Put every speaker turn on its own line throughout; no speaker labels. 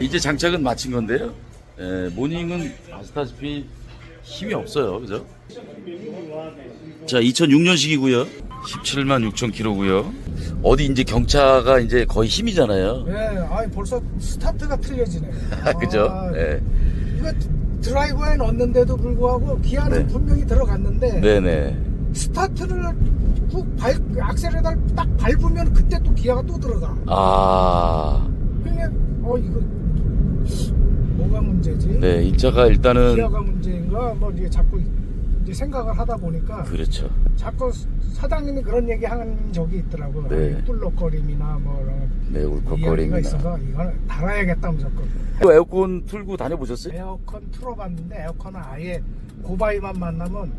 이제 장착은 마친 건데요. 예, 모닝은 아시다시피 힘이 없어요. 그죠? 자, 2006년식이고요. 17만 6천 킬로고요. 어디 이제 경차가 이제 거의 힘이잖아요.
네, 아 벌써 스타트가 틀려지네.
그죠?
아,
예.
이거 드라이버에 넣었는데도 불구하고 기아는
네.
분명히 들어갔는데
네네.
스타트를 꾹 발, 악셀에다 딱 밟으면 그때 또 기아가 또 들어가.
아,
어 이거 뭐가 문제지?
네. 이 차가 일단은
기아가 문제인가? 뭐 이게 자꾸 이제 생각을 하다 보니까
그렇죠.
자꾸 사장님이 그런 얘기 한 적이 있더라고요.
네.
꿀럭거림이나 뭐
네,
이야기가
울컥거림이나.
있어서 이거는 달아야겠다 무조건.
또 에어컨 틀고 다녀보셨어요?
에어컨 틀어봤는데 에어컨은 아예 고바위만 만나면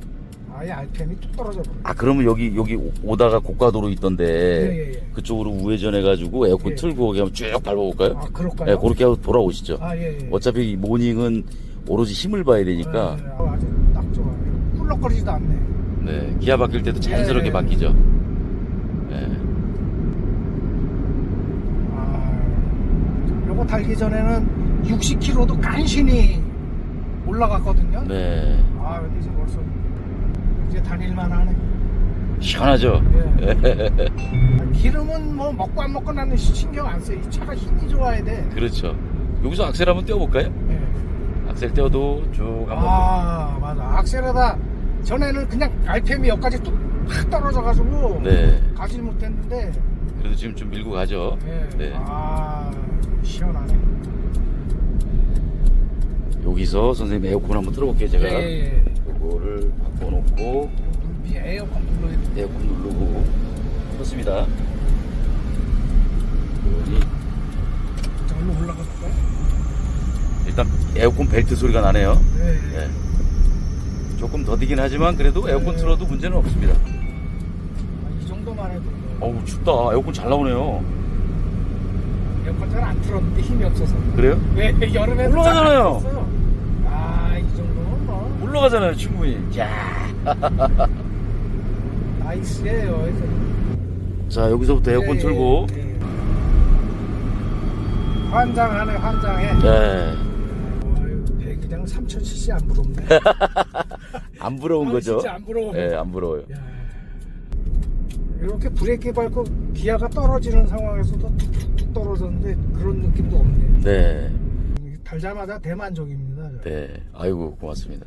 아예 RPM이 뚝 떨어져 버려요.
아, 그러면 여기, 여기 오다가 고가도로 있던데.
예, 예, 예.
그쪽으로 우회전해가지고 에어컨
예.
틀고 한번 쭉 밟아볼까요?
아 그럴까요?
네, 그렇게 하고 돌아오시죠.
아 예. 예.
어차피 이 모닝은 오로지 힘을 봐야 되니까
네, 아, 아주 딱 좋아요. 꿀럭거리지도 않네.
네, 기아 바뀔 때도 자연스럽게
네.
바뀌죠. 네.
아, 요거 달기 전에는 60km도 간신히 올라갔거든요.
네.
아 근데 이제 벌써 이제 다닐만 하네.
시원하죠?
예. 아, 기름은 뭐 먹고 안 먹고 나는 신경 안 써. 이 차가 힘이 좋아야 돼.
그렇죠. 여기서 악셀 한번 떼어볼까요?
예.
악셀 떼어도 쭉 한번.
아 맞아. 악셀에다 전에는 그냥 RPM이 여기까지 뚝팍 떨어져가지고
네.
가지 못했는데
그래도 지금 좀 밀고 가죠.
예.
네.
아 시원하네.
여기서 선생님 에어컨 한번 틀어볼게요, 제가.
예, 예, 예.
요거를 바꿔놓고
이 에어컨 돼.
에어컨 누르고 켰습니다. 여기
저기로 올라가 볼까요?
일단 에어컨 벨트 소리가 나네요.
네.
네. 조금 더디긴 하지만 그래도 에어컨
네.
틀어도 문제는 없습니다.
아, 이 정도만 해도 뭐
어우 춥다. 에어컨 잘 나오네요.
에어컨 잘 안 틀었는데 힘이 없어서.
그래요?
왜 여름에
올라가잖아요. 올라가잖아요, 충분히. 자,
나이스예요.
자 여기서부터 에어컨
예,
틀고.
예, 예. 환장하네 환장해.
네.
어휴, 배기량 3000cc 안 부럽네.
안 부러운
아,
거죠?
진짜 안 부러워.
네, 안 부러워요.
야. 이렇게 브레이크 밟고 기아가 떨어지는 상황에서도 툭툭툭 떨어졌는데 그런 느낌도 없네.
네.
달자마자 대만족입니다. 저.
네. 아이고, 고맙습니다.